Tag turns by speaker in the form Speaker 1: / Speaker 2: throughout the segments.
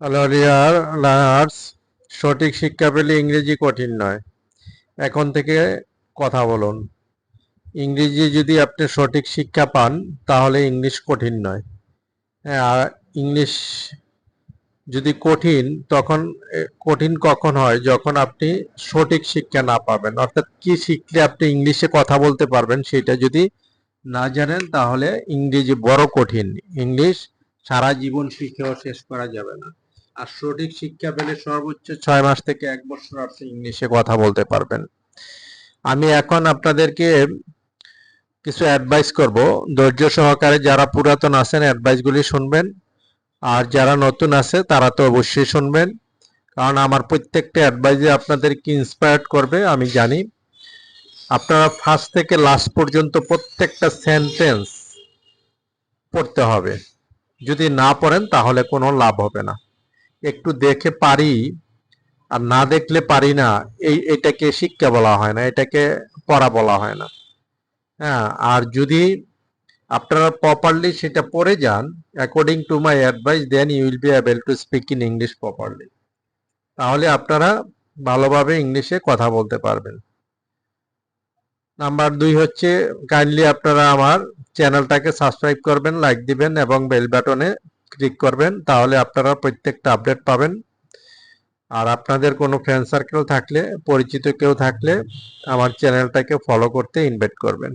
Speaker 1: Hello dear learners সঠিক শিক্ষা পেলে ইংরেজি কঠিন নয়। এখন থেকে কথা বলুন। ইংরেজি যদি আপনি সঠিক শিক্ষা পান, তাহলে ইংলিশ কঠিন নয়। আর ইংলিশ যদি কঠিন, তখন কঠিন কখন হয়? যখন আপনি সঠিক শিক্ষা না পাবেন। অর্থাৎ কি শিখলে আপনি ইংলিশে কথা বলতে পারবেন সেটা যদি না জানেন, তাহলে ইংরেজি বড় কঠিন। ইংলিশ সারা জীবন শিখেও শেষ করা যাবে না। আর সঠিক শিক্ষা পেলে সর্বোচ্চ ছয় মাস থেকে এক বছর আপনি ইংলিশে কথা বলতে পারবেন। আমি এখন আপনাদেরকে কিছু অ্যাডভাইস করব। ধৈর্য সহকারে যারা পুরাতন আছেন অ্যাডভাইসগুলি শুনবেন। আর যারা নতুন আছে, তারা তো অবশ্যই শুনবেন। কারণ আমার প্রত্যেকটা অ্যাডভাইসে আপনাদেরকে ইন্সপায়ার্ড করবে, আমি জানি। আপনারা ফার্স্ট থেকে লাস্ট পর্যন্ত প্রত্যেকটা সেন্টেন্স পড়তে হবে। যদি না পড়েন, তাহলে কোনো লাভ হবে না। একটু দেখে পারি আর না দেখলে পারি না, এই, এটাকে শিক্ষা বলা হয় না, এটাকে পড়া বলা হয় না। হ্যাঁ আর যদি আপনারা প্রপারলি সেটা পড়ে যান according to my advice then you will be able to speak in English properly তাহলে আপনারা ভালোভাবে ইংলিশে কথা বলতে পারবেন। নাম্বার দুই হচ্ছে কাইন্ডলি আপনারা আমার চ্যানেলটাকে সাবস্ক্রাইব করবেন লাইক দিবেন এবং বেল বাটনে ক্লিক করবেন, তাহলে আপনারা প্রত্যেকটা আপডেট পাবেন। আর আপনাদের কোনো ফ্রেন্ড সার্কেল থাকলে, পরিচিত কেউ থাকলে আমার চ্যানেলটাকে ফলো করতে ইনভাইট করবেন।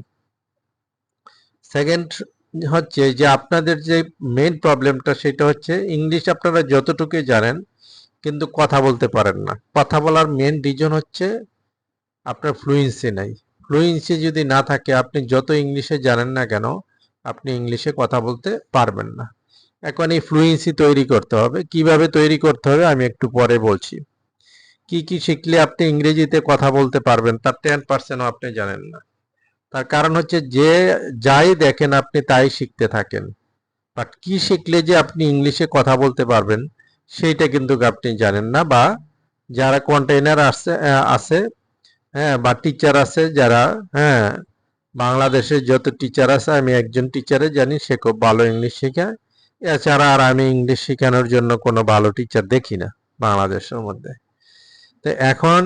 Speaker 1: সেকেন্ড হচ্ছে যে আপনাদের যে মেইন প্রবলেমটা সেটা হচ্ছে ইংলিশ আপনারা যতটুকুই জানেন, কিন্তু কথা বলতে পারেন না। কথা বলার মেন রিজন হচ্ছে আপনার ফ্লুয়েন্সি নাই। ফ্লুয়েন্সি যদি না থাকে, আপনি যত ইংলিশে জানেন না কেন, আপনি ইংলিশে কথা বলতে পারবেন না। এখন এই ফ্লুয়েন্সি তৈরি করতে হবে। কীভাবে তৈরি করতে হবে আমি একটু পরে বলছি। কি কি শিখলে আপনি ইংরেজিতে কথা বলতে পারবেন তার টেন পার্সেন্টও আপনি জানেন না। তার কারণ হচ্ছে যে যাই দেখেন আপনি তাই শিখতে থাকেন। বাট কি শিখলে যে আপনি ইংলিশে কথা বলতে পারবেন সেইটা কিন্তু আপনি জানেন না বা যারা কন্টেইনার আহ, আছে হ্যাঁ বা টিচার আছে যারা হ্যাঁ বাংলাদেশের যত টিচার আছে আমি একজন টিচারে জানি সে খুব ভালো ইংলিশ শেখায়। এছাড়া আর আমি ইংলিশ শেখানোর জন্য কোনো ভালো টিচার দেখি না বাংলাদেশের মধ্যে। তো এখন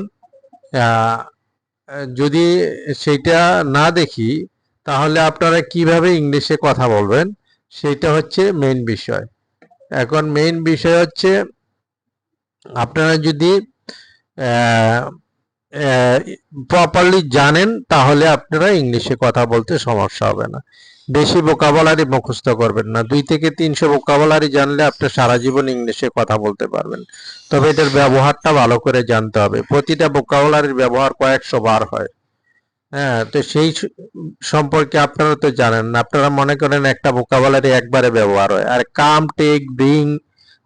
Speaker 1: যদি সেইটা না দেখি, তাহলে আপনারা কীভাবে ইংলিশে কথা বলবেন? সেটা হচ্ছে মেইন বিষয়। এখন মেইন বিষয় হচ্ছে, আপনারা যদি প্রপারলি জানেন, তাহলে আপনারা ইংলিশে কথা বলতে সমস্যা হবে না। বেশি ভোকাবুলারি মুখস্থ করবেন না। দুই থেকে তিনশো ভোকাবুলারি জানলে আপনি সারা জীবন ইংলিশে কথা বলতে পারবেন। তবে এটার ব্যবহারটা ভালো করে জানতে হবে। প্রতিটা ভোকাবুলারির ব্যবহার কয়েকশো বার হয়। হ্যাঁ তো সেই সম্পর্কে আপনারা তো জানেন না। আপনারা মনে করেন একটা ভোকাবুলারি একবারে ব্যবহার হয়। আর কাম, টেক, ব্রিং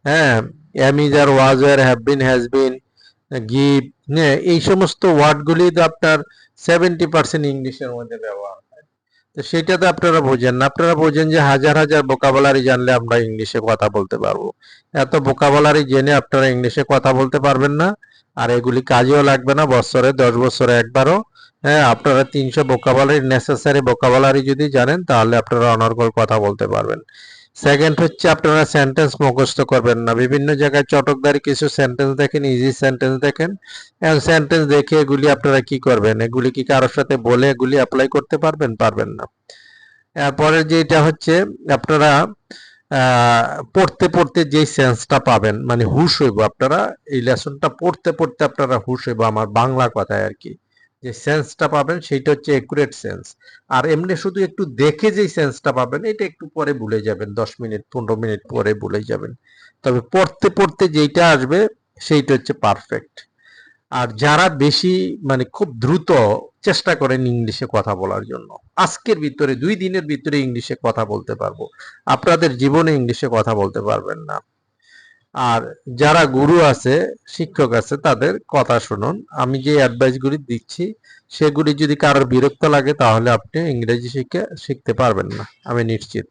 Speaker 1: হ্যাঁ am is are was were, have been, has been, give হ্যাঁ এই সমস্ত ওয়ার্ডগুলি তো আপনার সেভেন্টি পার্সেন্ট ইংলিশের মধ্যে ব্যবহার তো সেটা তো আপনারা বোঝেন না। আপনারা বোঝেন যে হাজার হাজার বোকাবলারি জানলে আমরা ইংলিশে কথা বলতে পারব। এত বোকাবলারি জেনে আপনারা ইংলিশে কথা বলতে পারবেন না। আর এগুলি কাজেও লাগবে না, বছরে দশ বছরে একবারও। হ্যাঁ আপনারা তিনশো বোকাবলারি নেসেসারি বোকাবলারি যদি জানেন, তাহলে আপনারা অনর্গল কথা বলতে পারবেন। সেকেন্ড হচ্ছে আপনারা সেন্টেন্স মুখস্থ করবেন না। বিভিন্ন জায়গায় চটকদারি কিছু সেন্টেন্স দেখেন ইজি সেন্টেন্স দেখেন। এবং সেন্টেন্স দেখে এগুলি আপনারা কি করবেন? এগুলি কি কারোর সাথে বলে এগুলি অ্যাপ্লাই করতে পারবেন? পারবেন না। এরপরে যেটা হচ্ছে, আপনারা পড়তে পড়তে যেই সেন্সটা পাবেন মানে হুশ হইব আপনারা, এই লেসনটা পড়তে পড়তে আপনারা হুশ হইব, আমার বাংলা কথায় আর কি। যে সেন্সটা পাবেন সেইটা হচ্ছে একুরেট সেন্স আর এমনি শুধু একটু দেখে যেই সেন্সটা পাবেন, এটা একটু পরে ভুলে যাবেন, দশ মিনিট, পনেরো মিনিট পরে ভুলে যাবেন। তবে পড়তে পড়তে যেইটা আসবে, সেইটা হচ্ছে পারফেক্ট আর যারা বেশি মানে খুব দ্রুত চেষ্টা করেন ইংলিশে কথা বলার জন্য, আজকের ভিতরে, দুই দিনের ভিতরে ইংলিশে কথা বলতে পারব। আপনাদের জীবনে ইংলিশে কথা বলতে পারবেন না। আর যারা গুরু আছে, শিক্ষক আছে, তাদের কথা শুনুন। আমি যে অ্যাডভাইসগুলি দিচ্ছি, সেগুলি যদি কারোর বিরক্ত লাগে, তাহলে আপনি ইংরেজি শিখে, শিখতে পারবেন না, আমি নিশ্চিত।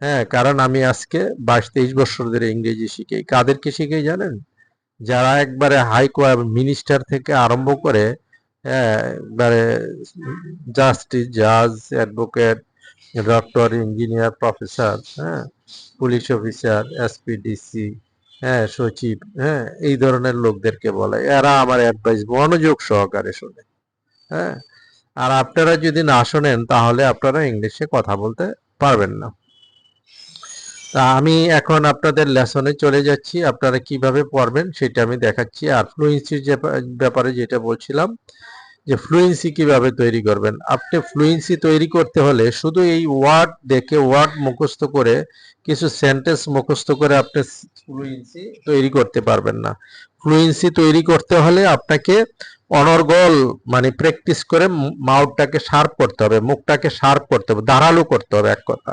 Speaker 1: হ্যাঁ কারণ আমি আজকে বাইশ তেইশ বছর ধরে ইংরেজি শিখি। কাদেরকে শিখে জানেন? যারা একবারে হাই মিনিস্টার থেকে আরম্ভ করে হ্যাঁ একবারে জাস্টিস জাজ অ্যাডভোকেট ডক্টর ইঞ্জিনিয়ার প্রফেসর হ্যাঁ পুলিশ অফিসার এসপিডিসি হ্যাঁ সচিব হ্যাঁ এই ধরনের লোকদেরকে বলে। এরা আমার অ্যাডভাইস মনোযোগ সহকারে শোনে হ্যাঁ। আর আপনারা যদি না শোনেন, তাহলে আপনারা ইংলিশে কথা বলতে পারবেন না। তা আমি এখন আপনাদের লেসনে চলে যাচ্ছি। আপনারা কীভাবে পড়বেন, সেটা আমি দেখাচ্ছি। আর ফ্লুয়েন্সির ব্যাপারে যেটা বলছিলাম যে ফ্লুয়েন্সি কীভাবে তৈরি করবেন? আপনি ফ্লুয়েন্সি তৈরি করতে হলে শুধু এই ওয়ার্ড দেখে ওয়ার্ড মুখস্থ করে কিছু সেন্টেন্স মুখস্থ করে আপনি ফ্লুয়েন্সি তৈরি করতে পারবেন না। ফ্লুয়েন্সি তৈরি করতে হলে আপনাকে অনর্গল মানে প্র্যাকটিস করে মাউথটাকে শার্প করতে হবে, মুখটাকে শার্প করতে হবে, ধারালো করতে হবে এক কথা।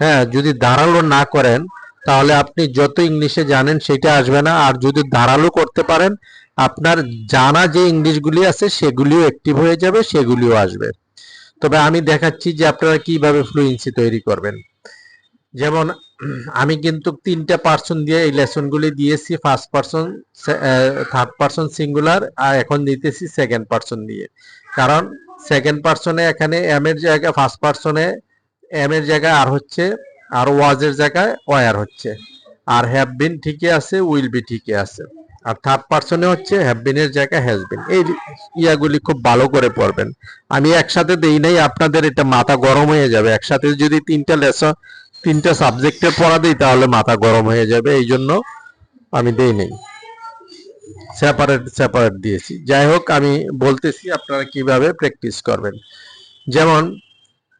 Speaker 1: হ্যাঁ যদি ধারালো না করেন তাহলে আপনি যত ইংলিশে জানেন সেটা আসবে না, আর যদি ধারালো করতে পারেন আপনার জানা যে ইংলিশগুলি আছে, সেগুলিও অ্যাক্টিভ হয়ে যাবে, সেগুলিও আসবে। তবে আমি দেখাচ্ছি যে আপনারা কীভাবে ফ্লুয়েন্সি তৈরি করবেন। যেমন, আমি কিন্তু তিনটা পার্সন দিয়ে এই লেসনগুলি দিয়েছি first person third person singular আর এখন দিতেছি সেকেন্ড পার্সন দিয়ে। কারণ সেকেন্ড পার্সনে এখানে এম এর জায়গায় ফার্স্ট পার্সনে এম এর জায়গায় আর হচ্ছে, আর ওয়াজের জায়গায় ওয়ার হচ্ছে। আর হ্যাভ বিন ঠিকই আছে উইল বি ঠিকই আছে। আর থার্ড পার্সনে হচ্ছে হ্যাভ বিনের জায়গায় হ্যাজ বিন এই ইয়াগুলি খুব ভালো করে পড়বেন। আমি একসাথে দেই নাই, আপনাদের এটা মাথা গরম হয়ে যাবে। একসাথে যদি তিনটা লেসন তিনটা সাবজেক্টের পড়া দিই, তাহলে মাথা গরম হয়ে যাবে। এই জন্য আমি দেই নেই। সেপারেট সেপারেট দিয়েছি। যাই হোক, আমি বলতেছি আপনারা কীভাবে প্র্যাকটিস করবেন। যেমন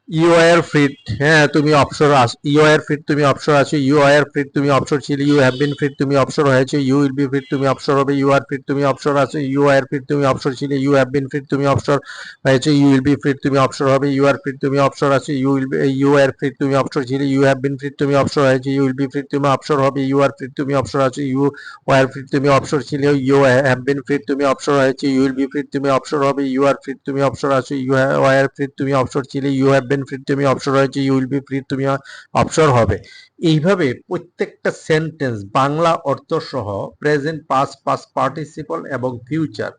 Speaker 1: ইউ আর ফিট হ্যাঁ তুমি অবসর আস ইউ আর ফিট তুমি অবসর আছো ইউ আর ফিট তুমি অবসর ছিলে ইউ হ্যাভ বিন ফিট তুমি অবসর হয়েছো ইউ উইল বি ফিট তুমি অবসর হবে ইউ আর তুমি অবসর আছো ইউ আর ফিট তুমি অবসর ছিলে ইউ হ্যাভ বিন ফিট তুমি অবসর হয়েছো ইউ উইল বি ফিট তুমি অবসর হবে ইউ আর তুমি অবসর আছো you will you are fit তুমি অবসর ছিলে ইউ হ্যাভ বিন ফিট তুমি অবসর হয়েছো ইউ উইল বি ফিট তুমি অবসর হবে ইউ আর তুমি অবসর আছো ইউ ওয়ার ফিট তুমি অবসর ছিল ইউ হ্যাভ বিন ফিট তুমি অবসর হয়েছো ইউ উইল বি ফিট তুমি অবসর হবে ইউ আর তুমি অবসর আছো ইউ ওয়ার ফিট তুমি অবসর ছিলে ইউ হ্যাভ ফিট তুমি অবসর হয়েছে ইউ উইল বি ফ্রি তুমি অবসর হবে। এইভাবে প্রত্যেকটা সেন্টেন্স বাংলা অর্থ সহ প্রেজেন্ট পাস পাস পার্টিসিপল এবং ফিউচার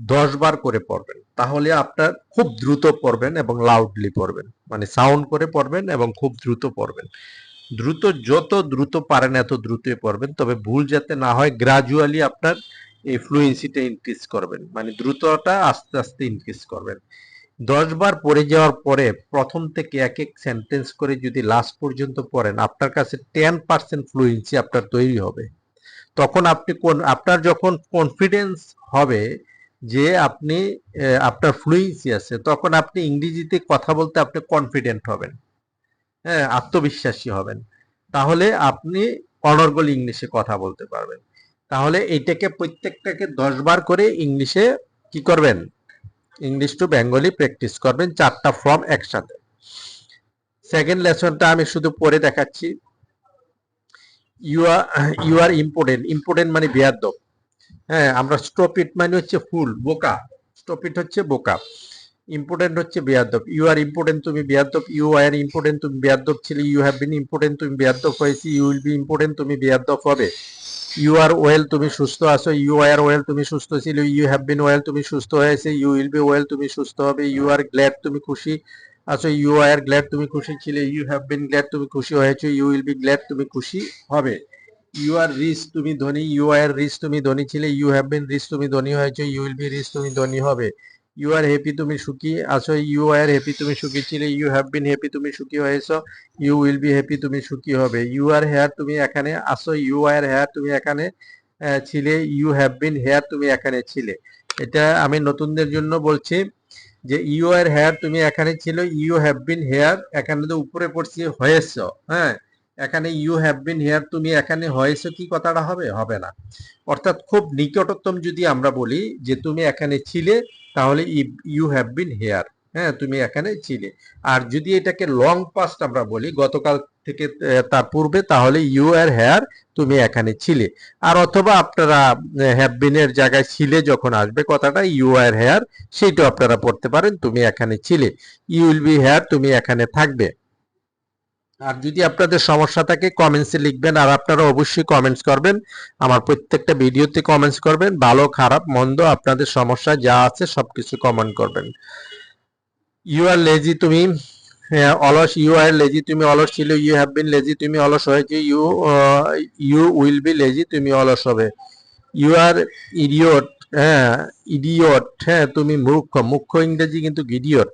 Speaker 1: দশ বার করে পড়বেন। তাহলে আপনার খুব দ্রুত পড়বেন এবং লাউডলি পড়বেন। মানে সাউন্ড করে পড়বেন এবং খুব দ্রুত পড়বেন। দ্রুত, যত দ্রুত পারেন, এত দ্রুতই পড়বেন। তবে ভুল যাতে না হয় গ্রাজুয়ালি আপনার এই ফ্লুয়েন্সিটা ইনক্রিজ করবেন। মানে দ্রুতটা আস্তে আস্তে ইনক্রিজ করবেন। দশ বার পড়ে যাওয়ার পরে প্রথম থেকে এক এক সেন্টেন্স করে যদি লাস্ট পর্যন্ত পড়েন, আপনার কাছে টেন পার্সেন্ট ফ্লুয়েন্সি আপনার তৈরি হবে। তখন আপনি কোন, আপনার যখন কনফিডেন্স হবে যে আপনি আপনার ফ্লুয়েন্সি আছে, তখন আপনি ইংরেজিতে কথা বলতে আপনি কনফিডেন্ট হবেন। হ্যাঁ আত্মবিশ্বাসী হবেন। তাহলে আপনি অনর্গল ইংলিশে কথা বলতে পারবেন। তাহলে এইটাকে প্রত্যেকটাকে দশ বার করে ইংলিশে কি করবেন? ইংলিশ টু বেঙ্গলি প্র্যাকটিস করবেন, চারটা ফর্ম একসাথে। সেকেন্ড লেসনটা আমি শুধু পড়ে দেখাচ্ছি। You are you are impertinent impertinent মানে বেয়াদব। হ্যাঁ আমরা স্টপ ইট মানে হচ্ছে ফুল বোকা। স্টপ ইট হচ্ছে বোকা। ইম্পর্টেন্ট হচ্ছে বেয়াদব। ইউ আর ইম্পর্টেন্ট তুমি বেয়াদব। ইউ আর ইম্পর্টেন্ট তুমি বেয়াদব ছিলে। ইউ হ্যাভ বিন ইম্পর্টেন্ট তুমি বেয়াদব হয়েছি। ইউ উইল বি ইম্পর্টেন্ট তুমি বেয়াদব হবে। ইউ আর ওয়েল তুমি সুস্থ আছো ইউ আর ওয়েল তুমি সুস্থ ছিল ইউ হ্যাভ বিন ওয়েল তুমি সুস্থ হয়েছে ইউ উইল বি ওয়েল তুমি সুস্থ হবে ইউ আর গ্ল্যাড তুমি খুশি আছো ইউ আর গ্ল্যাড তুমি খুশি ছিলে ইউ হ্যাভ বিন গ্ল্যাড তুমি খুশি হয়েছো ইউ উইল বি গ্ল্যাড তুমি খুশি হবে। ইউ আর রিচ তুমি ধনী ইউ আর রিচ তুমি ধনী ছিলে ইউ হ্যাভ বিন রিচ তুমি ধনী হয়েছো ইউ উইল বি রিচ তুমি ধনী হবে। ইউ আর হ্যাপি তুমি সুখী। আছো ইউ আর হ্যাপি তুমি সুখী। ছিলে ইউ হ্যাভ বিন হ্যাপি তুমি সুখী হয়েছো। ইউ উইল বি হ্যাপি তুমি সুখী হবে। ইউ আর হেয়ার তুমি এখানে। আসো ইউ আর হেয়ার তুমি এখানে। ছিলে ইউ হ্যাভ বিন হেয়ার তুমি এখানে। ছিলে এটা আমি নতুনদের জন্য বলছি যে ইউ আর হেয়ার তুমি এখানে। ছিল ইউ হ্যাভ বিন হেয়ার এখানে তো উপরে পড়ছি, হয়েছ। হ্যাঁ? এখানে ইউ হ্যাভ বিন হেয়ার তুমি এখানে হয়েছ কি কথাটা হবে? হবে না। অর্থাৎ খুব নিকটতম যদি আমরা বলি যে তুমি এখানে ছিলে, তাহলে ইউ হ্যাভ বিন হেয়ার হ্যাঁ তুমি এখানে ছিলে। আর যদি এটাকে লং পাস্ট আমরা বলি, গতকাল থেকে তার পূর্বে, তাহলে ইউ আর হেয়ার তুমি এখানে ছিলে। আর অথবা আপনারা হ্যাভ বিনের জায়গায় ছিলে যখন আসবে, কথাটা ইউ আর হেয়ার সেইটাও আপনারা পড়তে পারেন, তুমি এখানে ছিলে। ইউ উইল বি হেয়ার তুমি এখানে থাকবে। আর যদি আপনাদের সমস্যা থাকে কমেন্টসে লিখবেন আর আপনারা অবশ্যই কমেন্টস করবেন। আমার প্রত্যেকটা ভিডিওতে কমেন্টস করবেন। ভালো, খারাপ, মন্দ, আপনাদের সমস্যা যা আছে সবকিছু কমেন্ট করবেন। ইউ আর লেজি তুমি অলস ইউ আর লেজি তুমি অলস ছিল ইউ হ্যাভ বিন লেজি তুমি অলস হয়েছে you you will be lazy তুমি অলস হবে। ইউ আর ইডিয়ট হ্যাঁ ইডিয়ট হ্যাঁ তুমি মূর্খ। মুখ্য ইংরেজি কিন্তু ইডিয়ট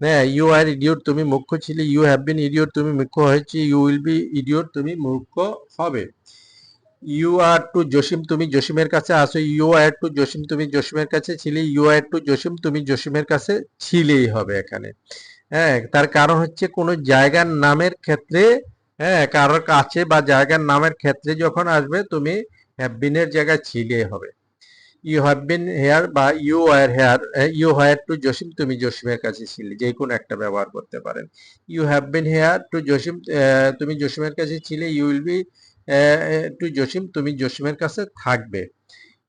Speaker 1: হ্যাঁ ইউ আর ইডিয়ট তুমি মুখ্য ছিলে ইউ হ্যাভ বিন ইডিয়ট তুমি মুখ্য হয়েছে ইউ উইল বি ইডিয়ট তুমি মূর্খ হবে। ইউ আর টু জসিম তুমি জসিমের কাছে আসো ইউ আর টু জসিম তুমি জসিমের কাছে ছিলে ইউ আর টু জসিম তুমি জসিমের কাছে ছিলেই হবে এখানে। হ্যাঁ তার কারণ হচ্ছে কোনো জায়গার নামের ক্ষেত্রে হ্যাঁ কারোর কাছে বা জায়গার নামের ক্ষেত্রে যখন আসবে, তুমি হ্যাভ বিনের জায়গায় ছিলে হবে। ইউ হ্যাভ বিন হেয়ার বা you are here you here to Jasim তুমি জসিমের কাছে ছিলে, যে কোনো একটা ব্যবহার করতে পারেন। You have been here to Jasim তুমি জসিমের কাছে ছিলে you will be to Jasim তুমি জসিমের কাছে থাকবে।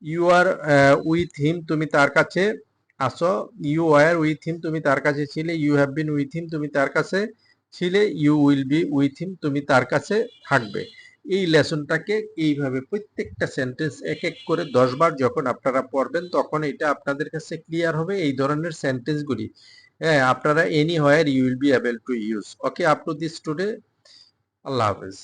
Speaker 1: ইউ আর উইথ হিম তুমি তার কাছে আসো। ইউ আর উইথ হিম তুমি তার কাছে ছিলে you have been with him তুমি তার কাছে ছিলে you will be with him তুমি তার কাছে থাকবে। এই লেসনটাকে এইভাবে প্রত্যেকটা সেন্টেন্স এক এক করে দশবার যখন আপনারা পড়বেন, তখন এটা আপনাদের কাছে ক্লিয়ার হবে এই ধরনের সেন্টেন্সগুলি হ্যাঁ আপনারা anywhere you will be able to use okay up to this today আল্লাহ হাফেজ।